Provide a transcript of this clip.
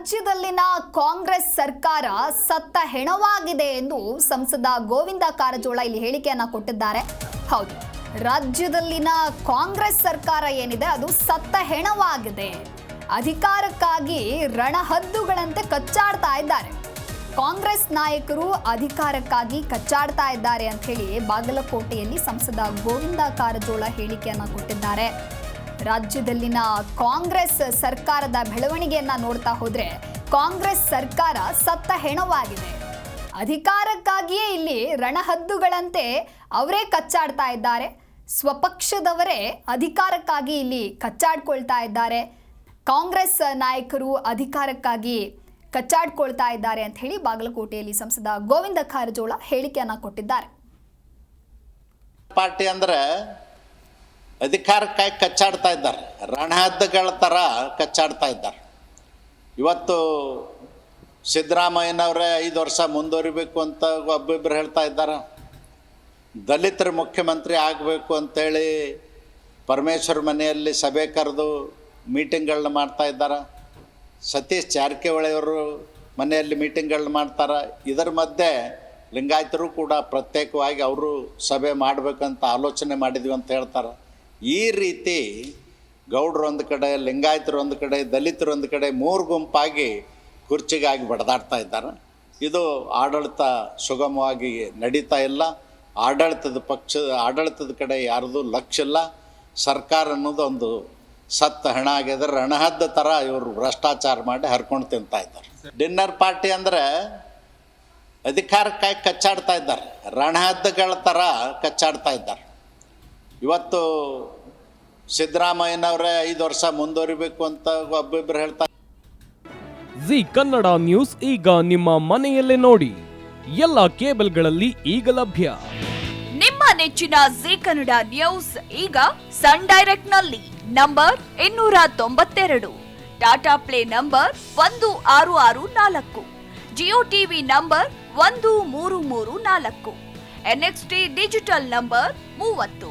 ರಾಜ್ಯದಲ್ಲಿನ ಕಾಂಗ್ರೆಸ್ ಸರ್ಕಾರ ಸತ್ತ ಹೆಣವಾಗಿದೆ ಎಂದು ಸಂಸದ ಗೋವಿಂದ ಕಾರಜೋಳ ಇಲ್ಲಿ ಹೇಳಿಕೆಯನ್ನ ಕೊಟ್ಟಿದ್ದಾರೆ. ಹೌದು, ರಾಜ್ಯದಲ್ಲಿನ ಕಾಂಗ್ರೆಸ್ ಸರ್ಕಾರ ಏನಿದೆ, ಅದು ಸತ್ತ ಹೆಣವಾಗಿದೆ. ಅಧಿಕಾರಕ್ಕಾಗಿ ರಣಹದ್ದುಗಳಂತೆ ಕಚ್ಚಾಡ್ತಾ ಇದ್ದಾರೆ. ಕಾಂಗ್ರೆಸ್ ನಾಯಕರು ಅಧಿಕಾರಕ್ಕಾಗಿ ಕಚ್ಚಾಡ್ತಾ ಇದ್ದಾರೆ ಅಂತ ಹೇಳಿ ಬಾಗಲಕೋಟೆಯಲ್ಲಿ ಸಂಸದ ಗೋವಿಂದ ಕಾರಜೋಳ ಹೇಳಿಕೆಯನ್ನ ಕೊಟ್ಟಿದ್ದಾರೆ. ರಾಜ್ಯದಲ್ಲಿನ ಕಾಂಗ್ರೆಸ್ ಸರ್ಕಾರದ ಬೆಳವಣಿಗೆಯನ್ನ ನೋಡ್ತಾ ಹೋದ್ರೆ ಕಾಂಗ್ರೆಸ್ ಸರ್ಕಾರ ಸತ್ತ ಹೆಣವಾಗಿದೆ. ಅಧಿಕಾರಕ್ಕಾಗಿಯೇ ಇಲ್ಲಿ ರಣಹದ್ದುಗಳಂತೆ ಅವರೇ ಕಚ್ಚಾಡ್ತಾ ಇದ್ದಾರೆ. ಸ್ವಪಕ್ಷದವರೇ ಅಧಿಕಾರಕ್ಕಾಗಿ ಇಲ್ಲಿ ಕಚ್ಚಾಡ್ಕೊಳ್ತಾ ಇದ್ದಾರೆ. ಕಾಂಗ್ರೆಸ್ ನಾಯಕರು ಅಧಿಕಾರಕ್ಕಾಗಿ ಕಚ್ಚಾಡ್ಕೊಳ್ತಾ ಇದ್ದಾರೆ ಅಂತ ಹೇಳಿ ಬಾಗಲಕೋಟೆಯಲ್ಲಿ ಸಂಸದ ಗೋವಿಂದ ಕಾರಜೋಳ ಹೇಳಿಕೆಯನ್ನ ಕೊಟ್ಟಿದ್ದಾರೆ. ಪಾರ್ಟಿ ಅಂದ್ರೆ ಅಧಿಕಾರಕ್ಕಾಗಿ ಕಚ್ಚಾಡ್ತಾ ಇದ್ದಾರೆ. ರಣಹದ್ದುಗಳ ಥರ ಕಚ್ಚಾಡ್ತಾ ಇದ್ದಾರೆ. ಇವತ್ತು ಸಿದ್ದರಾಮಯ್ಯನವರೇ ಐದು ವರ್ಷ ಮುಂದುವರಿಬೇಕು ಅಂತ ಒಬ್ಬಿಬ್ಬರು ಹೇಳ್ತಾ ಇದ್ದಾರೆ. ದಲಿತರ ಮುಖ್ಯಮಂತ್ರಿ ಆಗಬೇಕು ಅಂತೇಳಿ ಪರಮೇಶ್ವರ್ ಮನೆಯಲ್ಲಿ ಸಭೆ ಕರೆದು ಮೀಟಿಂಗ್ಗಳನ್ನ ಮಾಡ್ತಾ ಇದ್ದಾರೆ. ಸತೀಶ್ ಜಾರಕಿಹೊಳಿಯವರು ಮನೆಯಲ್ಲಿ ಮೀಟಿಂಗ್ಗಳನ್ನ ಮಾಡ್ತಾರೆ. ಇದರ ಮಧ್ಯೆ ಲಿಂಗಾಯತರು ಕೂಡ ಪ್ರತ್ಯೇಕವಾಗಿ ಅವರು ಸಭೆ ಮಾಡಬೇಕಂತ ಆಲೋಚನೆ ಮಾಡಿದ್ವಿ ಅಂತ ಹೇಳ್ತಾರೆ. ಈ ರೀತಿ ಗೌಡ್ರು ಒಂದು ಕಡೆ, ಲಿಂಗಾಯತರು ಒಂದು ಕಡೆ, ದಲಿತರು ಒಂದು ಕಡೆ ಮೂರು ಗುಂಪಾಗಿ ಕುರ್ಚಿಗಾಗಿ ಬಡದಾಡ್ತಾ ಇದ್ದಾರೆ. ಇದು ಆಡಳಿತ ಸುಗಮವಾಗಿ ನಡೀತಾ ಇಲ್ಲ. ಆಡಳಿತದ ಪಕ್ಷ, ಆಡಳಿತದ ಕಡೆ ಯಾರದು ಲಕ್ಷ ಇಲ್ಲ. ಸರ್ಕಾರ ಅನ್ನೋದು ಒಂದು ಸತ್ತ ಹಣ ಆಗಿದ್ರೆ ರಣಹದ್ದ ಥರ ಇವರು ಭ್ರಷ್ಟಾಚಾರ ಮಾಡಿ ಹರ್ಕೊಂಡು ತಿಂತಾ ಇದ್ದಾರೆ. ಡಿನ್ನರ್ ಪಾರ್ಟಿ ಅಂದರೆ ಅಧಿಕಾರಕ್ಕಾಗಿ ಕಚ್ಚಾಡ್ತಾ ಇದ್ದಾರೆ. ರಣಹದ್ದುಗಳ ಥರ ಕಚ್ಚಾಡ್ತಾ ಇದ್ದಾರೆ. ಇವತ್ತು ಸಿದ್ದರಾಮಯ್ಯನವರೇ ಐದು ವರ್ಷ ಮುಂದುವರಿಬೇಕು ಅಂತ ಒಬ್ಬೊಬ್ಬರು ಹೇಳ್ತಾ ಜಿ ಕನ್ನಡ ನ್ಯೂಸ್ ಈಗ ನಿಮ್ಮ ಮನೆಯಲ್ಲೇ ನೋಡಿ. ಎಲ್ಲ ಕೇಬಲ್ಗಳಲ್ಲಿ ಈಗ ಲಭ್ಯ. ನಿಮ್ಮ ನೆಚ್ಚಿನ ಜಿ ಕನ್ನಡ ನ್ಯೂಸ್ ಈಗ ಸನ್ ಡೈರೆಕ್ಟ್ನಲ್ಲಿ ನಂಬರ್ ಇನ್ನೂರ ತೊಂಬತ್ತೆರಡು ಟಾಟಾ ಪ್ಲೇ ನಂಬರ್ ಒಂದು ಆರು ಆರು ನಾಲ್ಕು ಜಿಯೋ ಟಿವಿ ನಂಬರ್ ಒಂದು ಮೂರು ಮೂರು ನಾಲ್ಕು ಎನ್ಎಕ್ಸ್ಟಿ ಡಿಜಿಟಲ್ ನಂಬರ್ ಮೂವತ್ತು.